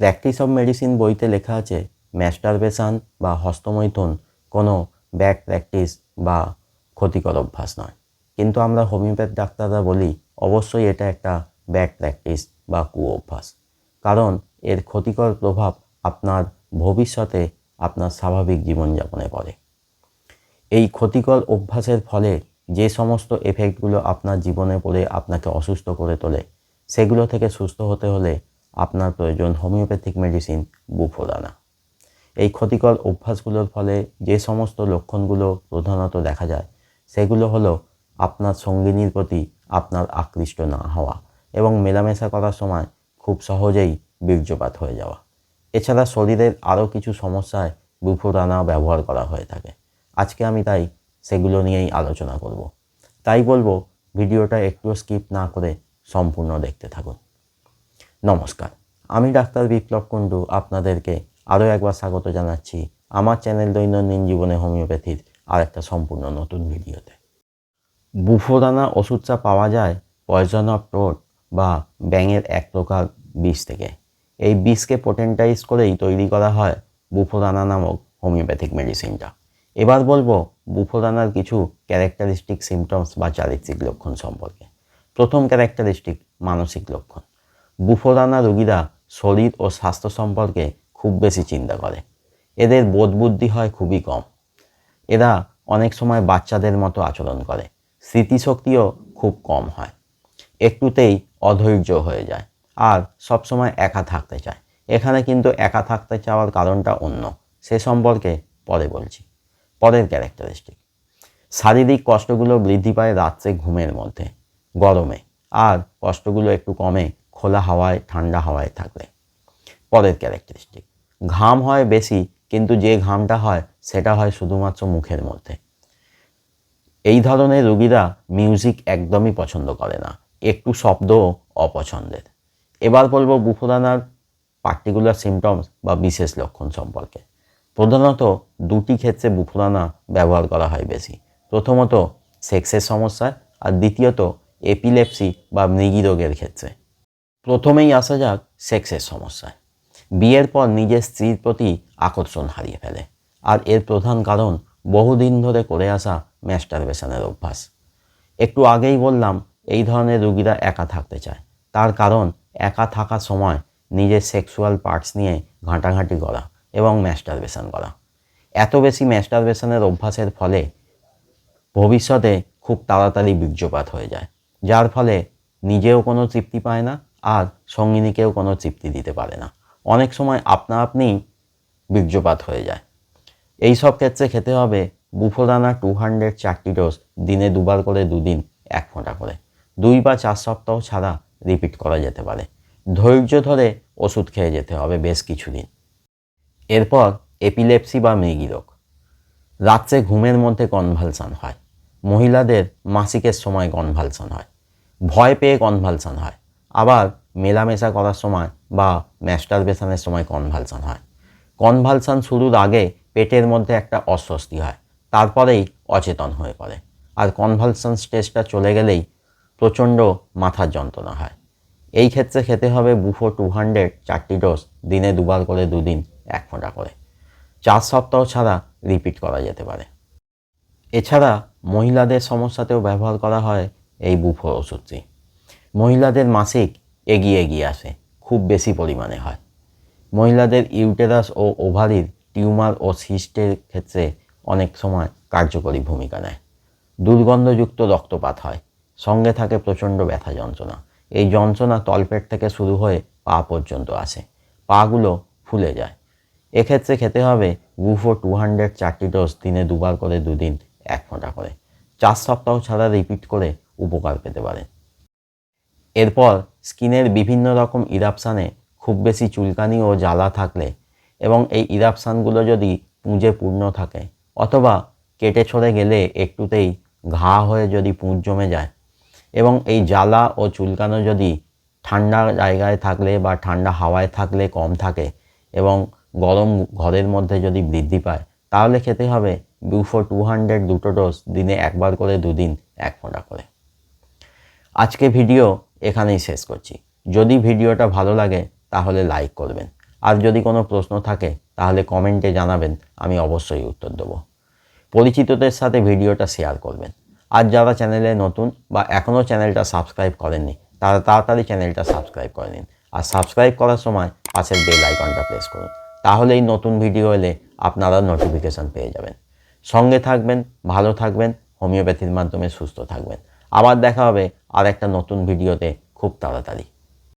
Practice of medicine বইতে লেখা আছে ম্যাস্টারবেশন বা হস্তমৈথুন কোনো ব্যাক প্র্যাকটিস বা ক্ষতিকর অভ্যাস নয়। কিন্তু আমরা হোমিওপ্যাথ ডাক্তাররা বলি, অবশ্যই এটা একটা ব্যাড প্র্যাকটিস বা কু অভ্যাস। কারণ এর ক্ষতিকর প্রভাব আপনার ভবিষ্যতে আপনার স্বাভাবিক জীবনযাপনে পড়ে। এই ক্ষতিকর অভ্যাসের ফলে যে সমস্ত এফেক্টগুলো আপনার জীবনে পড়ে আপনাকে অসুস্থ করে তোলে, সেগুলো থেকে সুস্থ হতে হলে আপনার প্রয়োজন হোমিওপ্যাথিক মেডিসিন, বুফোদানা। এই ক্ষতিকর অভ্যাসগুলোর ফলে যে সমস্ত লক্ষণগুলো প্রধানত দেখা যায়, সেগুলো হলো আপনার সঙ্গিনীর প্রতি আপনার আকৃষ্ট না হওয়া এবং মেলামেশা করার সময় খুব সহজেই বীর্যপাত হয়ে যাওয়া। এছাড়া শরীরের আরও কিছু সমস্যায় বুফোদানা ব্যবহার করা হয়ে থাকে। আজকে আমি তাই সেগুলো নিয়েই আলোচনা করব। তাই বলব, ভিডিওটা একটু স্কিপ না করে সম্পূর্ণ দেখতে থাকুন। নমস্কার। আমি ডাক্তার বিপ্লব কুণ্ডু আপনাদেরকে আরও একবার স্বাগত জানাচ্ছি আমার চ্যানেল দৈনন্দিন জীবনে হোমিওপ্যাথির আর একটা সম্পূর্ণ নতুন ভিডিওতে। বুফোদানা ওষুধটা পাওয়া যায় পয়জন অফ টোড বা ব্যাঙের এক প্রকার বিষ থেকে। এই বিষকে পোটেন্টাইজ করেই তৈরি করা হয় বুফোদানা নামক হোমিওপ্যাথিক মেডিসিনটা এবার বলব বুফোদানার কিছু ক্যারেক্টারিস্টিক সিমটমস বা চারিত্রিক লক্ষণ সম্পর্কে। প্রথম ক্যারেক্টারিস্টিক মানসিক লক্ষণ। বুফোদানা রোগীরা শরীর ও স্বাস্থ্য সম্পর্কে খুব বেশি চিন্তা করে। এদের বোধ বুদ্ধি হয় খুবই কম। এরা অনেক সময় বাচ্চাদের মতো আচরণ করে। স্মৃতিশক্তিও খুব কম হয়। একটুতেই অধৈর্য হয়ে যায় আর সবসময় একা থাকতে চায়। এখানে কিন্তু একা থাকতে চাওয়ার কারণটা অন্য। সে সম্পর্কে পরে বলছি। পরের ক্যারেক্টারিস্টিক। শারীরিক কষ্টগুলো বৃদ্ধি পায় রাত্রে ঘুমের মধ্যে, গরমে। আর কষ্টগুলো একটু কমে খোলা হাওয়ায়, ঠান্ডা হাওয়ায় থাকলে। পরের ক্যারেক্টারিস্টিক ঘাম হয় বেশি, কিন্তু যে ঘামটা হয়, সেটা হয় শুধুমাত্র মুখের মধ্যে। এই ধরনের রুগীরা মিউজিক একদমই পছন্দ করে না। একটু শব্দও অপছন্দের। এবার বলব বুফোদানার পার্টিকুলার সিমটমস বা বিশেষ লক্ষণ সম্পর্কে। প্রধানত দুটি ক্ষেত্রে বুফোদানা ব্যবহার করা হয় বেশি। প্রথমত সেক্সের সমস্যায় আর দ্বিতীয়ত এপিলেপসি বা মৃগী রোগের ক্ষেত্রে। প্রথমেই আসা যাক সেক্সের সমস্যায়। বিয়ের পর নিজের স্ত্রীর প্রতি আকর্ষণ হারিয়ে ফেলে। আর এর প্রধান কারণ বহুদিন ধরে করে আসা ম্যাস্টারবেশনের অভ্যাস। একটু আগেই বললাম, এই ধরনের রুগীরা একা থাকতে চায়। তার কারণ, একা থাকার সময় নিজের সেক্সুয়াল পার্টস নিয়ে ঘাঁটাঘাঁটি করা এবং ম্যাস্টারবেশন করা। এত বেশি ম্যাস্টারবেশনের অভ্যাসের ফলে ভবিষ্যতে খুব তাড়াতাড়ি বীর্যপাত হয়ে যায়। যার ফলে নিজেও কোনো তৃপ্তি পায় না আর সঙ্গিনীকেও কোনো তৃপ্তি দিতে পারে না। অনেক সময় আপনা আপনিই বীর্যপাত হয়ে যায়। এই সব ক্ষেত্রে খেতে হবে বুফোদানা টু হান্ড্রেড চারটি ডোজ দিনে দুবার করে দুদিন এক ফোঁটা করে। দুই বা চার সপ্তাহ ছাড়া রিপিট করা যেতে পারে। ধৈর্য ধরে ওষুধ খেয়ে যেতে হবে বেশ কিছুদিন। এরপর এপিলেপসি বা মৃগী রোগ। রাত্রে ঘুমের মধ্যে কনভালসান হয়। মহিলাদের মাসিকের সময় কনভালসান হয়। ভয় পেয়ে কনভালসান হয়। আবার মেলামেশা করার সময় বা ম্যাস্টারবেশনের সময় কনভালসান হয়। কনভালসান শুরুর আগে পেটের মধ্যে একটা অস্বস্তি হয়, তারপরেই অচেতন হয়ে পড়ে। আর কনভালসান স্টেজটা চলে গেলেই প্রচণ্ড মাথার যন্ত্রণা হয়। এই ক্ষেত্রে খেতে হবে বুফো টু হান্ড্রেড চারটি ডোজ, দিনে দুবার করে দুদিন এক ফোঁটা করে। চার সপ্তাহ ছাড়া রিপিট করা যেতে পারে। এছাড়া মহিলাদের সমস্যাতেও ব্যবহার করা হয় এই বুফো ওষুধটি। মহিলাদের মাসিক এগিয়ে এগিয়ে আসে, খুব বেশি পরিমাণে হয়। মহিলাদের ইউটেরাস ও ওভারির টিউমার ও সিস্টের ক্ষেত্রে অনেক সময় কার্যকরী ভূমিকা নেয়। দুর্গন্ধযুক্ত রক্তপাত হয়, সঙ্গে থাকে প্রচণ্ড ব্যথা যন্ত্রণা। এই যন্ত্রণা তলপেট থেকে শুরু হয়ে পা পর্যন্ত আসে, পাগুলো ফুলে যায়। এক্ষেত্রে খেতে হবে গুফো টু হান্ড্রেড চারটি ডোজ দিনে দুবার করে দুদিন এক ফোঁটা করে। চার সপ্তাহ ছাড়া রিপিট করে উপকার পেতে পারেন। এরপর স্কিনের বিভিন্ন রকম ইরাপশানে খুব বেশি চুলকানি ও জ্বালা থাকলে এবং এই ইরাপশানগুলো যদি পুঁজে পূর্ণ থাকে অথবা কেটে ছড়ে গেলে একটুতেই ঘা হয়ে যদি পুঁজ জমে যায় এবং এই জ্বালা ও চুলকানো যদি ঠান্ডা জায়গায় থাকলে বা ঠান্ডা হাওয়ায় থাকলে কম থাকে এবং গরম ঘরের মধ্যে যদি বৃদ্ধি পায়, তাহলে খেতে হবে দুশো টু হান্ড্রেড দুটো ডোজ দিনে একবার করে দুদিন এক ফোঁটা করে। আজকে ভিডিও এখানেই শেষ করছি। যদি ভিডিওটা ভালো লাগে, তাহলে লাইক করবেন। আর যদি কোনো প্রশ্ন থাকে, তাহলে কমেন্টে জানাবেন, আমি অবশ্যই উত্তর দেবো। পরিচিতদের সাথে ভিডিওটা শেয়ার করবেন। আর যারা চ্যানেলে নতুন বা এখনও চ্যানেলটা সাবস্ক্রাইব করেননি, তারা তাড়াতাড়ি চ্যানেলটা সাবস্ক্রাইব করে নিন। আর সাবস্ক্রাইব করার সময় পাশের বেল আইকনটা প্রেস করুন। তাহলেই নতুন ভিডিও এলে আপনারা নোটিফিকেশান পেয়ে যাবেন। সঙ্গে থাকবেন, ভালো থাকবেন হোমিওপ্যাথির মাধ্যমে সুস্থ থাকবেন। আবার দেখা হবে আর একটা নতুন ভিডিওতে খুব তাড়াতাড়ি।